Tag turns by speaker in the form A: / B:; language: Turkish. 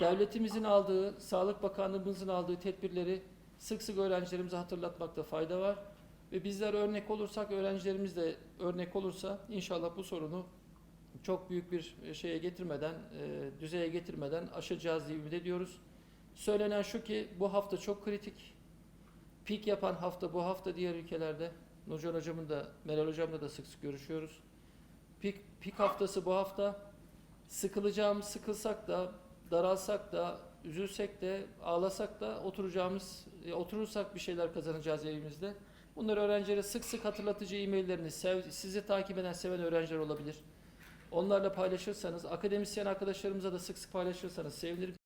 A: devletimizin aldığı, Sağlık Bakanlığımızın aldığı tedbirleri sık sık öğrencilerimize hatırlatmakta fayda var. Ve bizler örnek olursak, öğrencilerimiz de örnek olursa inşallah bu sorunu çok büyük bir şeye getirmeden, e, düzeye getirmeden aşacağız diye ümit ediyoruz. Söylenen şu ki bu hafta çok kritik. Pik yapan hafta bu hafta diğer ülkelerde. Nurcan hocamın da, Meral hocamla da sık sık görüşüyoruz. Pik, pik haftası bu hafta. Sıkılacağımız, sıkılsak da, daralsak da, üzülsek de, ağlasak da oturacağımız, e, oturursak bir şeyler kazanacağız evimizde. Bunları öğrencilere sık sık hatırlatıcı e-maillerini, sev, sizi takip eden, seven öğrenciler olabilir. Onlarla paylaşırsanız, akademisyen arkadaşlarımıza da sık sık paylaşırsanız sevinirim.